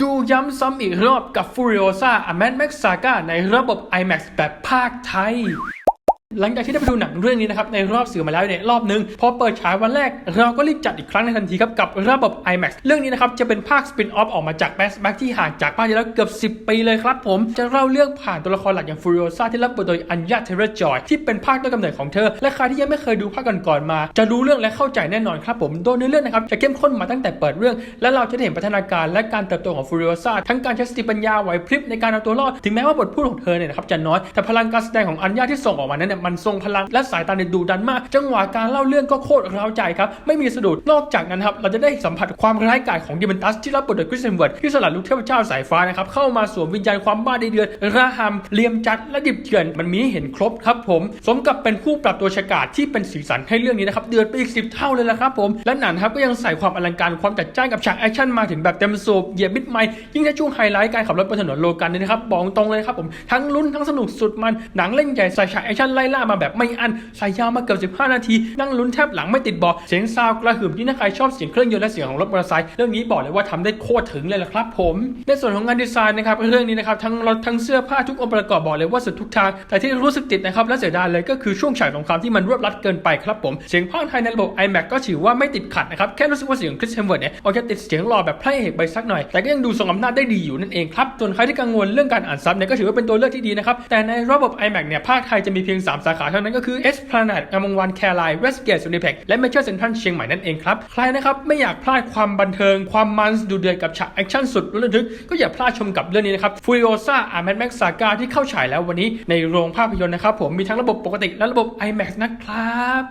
ดูย้ำซ้ำอีกรอบกับ Furiosa a m a d Max Saga ในระบบ IMAX แบบภาคไทย หลังจากที่ได้ไปดูหนังเรื่องนี้นะครับในรอบสื่อมาแล้วเนี่ยรอบนึงพอเปิดฉายวันแรก เราก็รีบจัดอีกครั้งในทันทีครับกับระบบ IMAX เรื่องนี้นะครับจะเป็นภาคสปินออฟออกมาจากแบสแบ็กที่ห่างจากภาคที่แล้วเกือบ 10 ปีเลยครับผมจะเล่าเรื่องผ่านตัวละครหลักอย่างฟูริโอซาที่รับบทโดยอัญญาเทเรจอยที่เป็นภาคต้นกำเนิดของเธอ และใครที่ยังไม่เคยดูภาคก่อนๆมา จะรู้เรื่องและเข้าใจแน่นอนครับผมโดยเนื้อเรื่องนะครับจะเข้มข้นมาตั้งแต่เปิดเรื่อง และเราจะได้เห็นพัฒนาการและการเติบโตของฟูริโอซาทั้งการใช้สติปัญญาไหวพริบในการเอาตัวรอดถึงแม้ว่าบทพูดของเธอเนี่ยนะครับจะน้อยแต่พลังการแสดงของอัญญาที่ส่งออกมานั้นเนี่ยมันทรงพลังและสายตาเนี่ยดุดันมาก จังหวะการเล่าเรื่องก็โคตรร้าวใจครับ ไม่มีสะดุด นอกจากนั้นครับ เราจะได้สัมผัสความร้ายกาจของดิมันตัสที่รับบทโดยคริสเตนเวิร์ดที่สลัดลูกเทพเจ้าสายฟ้านะครับเข้ามาสวมวิญญาณความบ้าดีเดือดระหำเลียมจัดและดิบเถื่อนมันมีให้เห็นครบครับผม สมกับเป็นผู้ปรับตัวฉกาจที่เป็นสีสันให้เรื่องนี้นะครับเดือดไปอีกสิบเท่าเลยละครับผมและหนังครับก็ยังใส่ความอลังการความจัดจ้านกับฉากแอคชั่นมาถึงแบบเต็มสูบเหยียบบิดไม้ยิ่งในช่วงไฮไลท์การขับรถบนถนนโลกันเนี่ยนะครับบอกตรงเลยครับผมทั้งลุ้นทั้งสนุกสุดมันหนังเล่นใหญ่ใส่ฉากแอคชั่นไล่ล่ามาแบบไม่อันใส่ยาวมาเกือบ15 นาที นั่งลุ้นแทบหลังไม่ติดเบาะเสียงซาวกระหึ่มที่ถ้าใครชอบเสียงเครื่องยนต์และเสียงของรถมอเตอร์ไซค์เรื่องนี้บอกเลยว่าทำได้โคตรถึงเลยละครับผม ในส่วนของงานดีไซน์นะครับเรื่องนี้นะครับทั้งรถทั้งเสื้อผ้าทุกองค์ประกอบบอกเลยว่าสุดทุกทาง แต่ที่รู้สึกติดนะครับและเสียดายเลยก็คือช่วงฉากสงครามที่มันรวบรัดเกินไปครับผมเสียงภาคไทยในระบบ iMac ก็ถือว่าไม่ติดขัดนะครับแค่รู้สึกว่าเสียงคริสเฮมเวิร์ดเนี่ยอาจจะติดเสียงหล่อแบบพระเอกไปสักหน่อย แต่ก็ยังดูทรงอำนาจได้ดีอยู่นั่นเองครับส่วนใครที่กังวลเรื่องการอ่านซับเนี่ยก็ถือว่าเป็นตัวเลือกที่ดีนะครับแต่ในระบบ iMac เนี่ยภาคไทยจะมีเพียง3 สาขาเท่านั้นก็คือ Esplanade งามวงศ์วันแคร์ไลน์ Westgate สุนิเพกและเมเจอร์เซ็นทรัลเชียงใหม่นั่นเองครับ ใครนะครับไม่อยากพลาดความบันเทิง ความมันดูเดือดกับฉากแอคชั่นสุดระทึก ก็อย่าพลาดชมกับเรื่องนี้นะครับ Furiosa a m a d Max Saga ที่เข้าฉายแล้ววันนี้ในโรงภาพยนตร์นะครับผมมีทั้งระบบปกติและระบบ IMAX นะครับ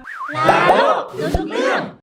ลาโลกดูทุกเรื่อง